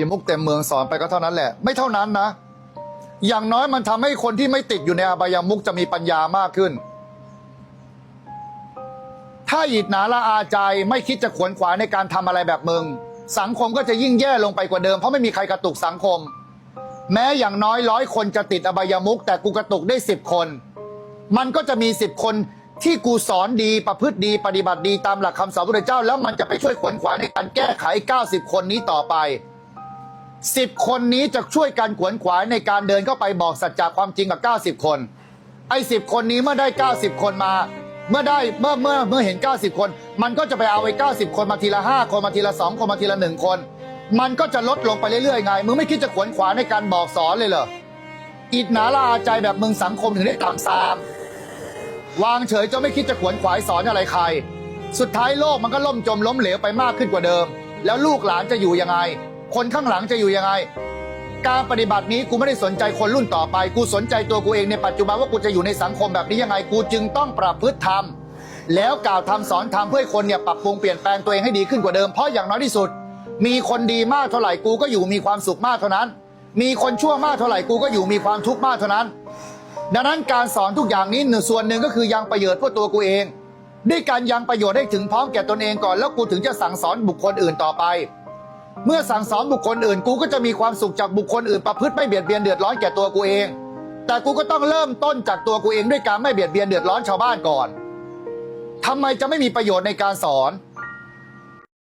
ยมุกเต็มเมืองสอนไปก็เท่านั้นแหละ ไม่เท่านั้นนะ อย่างน้อยมันทำให้คนที่ไม่ติดอยู่ในอบายมุกจะมีปัญญามากขึ้น ถ้าอิดหนาละอาใจไม่คิดจะขวนขวายในการทำอะไรแบบมึง สังคมก็จะยิ่งแย่ลงไปกว่าเดิมเพราะไม่มีใครกระตุกสังคม แม้อย่างน้อยร้อยคนจะติดอบายมุกแต่กูกระตุกได้สิบคน มันก็จะมีสิบคนที่กูสอนดีประพฤติดีปฏิบัติดีตามหลักคำสอนพระเจ้า แล้วมันจะไปช่วยขวนขวายในการแก้ไข 90 คนนี้ต่อไป สิบคนนี้จะช่วยกันขวนขวายในการเดินเข้าไปบอกสัจจะความจริงกับ 90 คน ไอ้สิบคนนี้เมื่อได้ 90 คนมา เมื่อได้เมื่อเมื่อเมื่อเห็น 90 คน มันก็จะไปเอาไอ้90 คนมาทีละ 5 คนมาทีละ 2 คนมาทีละ 1 คน มันก็จะลดลงไปเรื่อยๆไง มึงไม่คิดจะขวนขวายในการบอกสอนเลยเหรออิดหนาละอาใจแบบมึงสังคมถึงได้ต่ำซามวางเฉยจะไม่คิดจะขวนขวายสอนอะไรใคร สุดท้ายโลกมันก็ล่มจมล้มเหลวไปมากขึ้นกว่าเดิม แล้วลูกหลานจะอยู่ยังไง คนข้างหลังจะอยู่ยังไง การปฏิบัตินี้กูไม่ได้สนใจคนรุ่นต่อไป กูสนใจตัวกูเองในปัจจุบันว่ากูจะอยู่ในสังคมแบบนี้ยังไง กูจึงต้องปรับพฤติธรรม แล้วกล่าวทำสอนทำเพื่อให้คนเนี่ยปรับปรุงเปลี่ยนแปลงตัวเองให้ดีขึ้นกว่าเดิม เพราะอย่างน้อยที่สุด มีคนดีมากเท่าไหร่กูก็อยู่มีความสุขมากเท่านั้น มีคนชั่วมากเท่าไหร่กูก็อยู่มีความทุกข์มากเท่านั้น ดังนั้นการสอนทุกอย่างนี้หนึ่งส่วนหนึ่งก็คือยังประโยชน์เพื่อตัวกูเองด้วยการยังประโยชน์ให้ถึงพร้อมแก่ตนเองก่อนแล้วกูถึงจะสั่งสอนบุคคลอื่นต่อไป เมื่อสั่งสอนบุคคลอื่น กูก็จะมีความสุขจากบุคคลอื่นประพฤติไม่เบียดเบียนเดือดร้อนแก่ตัวกูเอง แต่กูก็ต้องเริ่มต้นจากตัวกูเองด้วยการไม่เบียดเบียนเดือดร้อนชาวบ้านก่อนทำไมจะไม่มีประโยชน์ในการสอน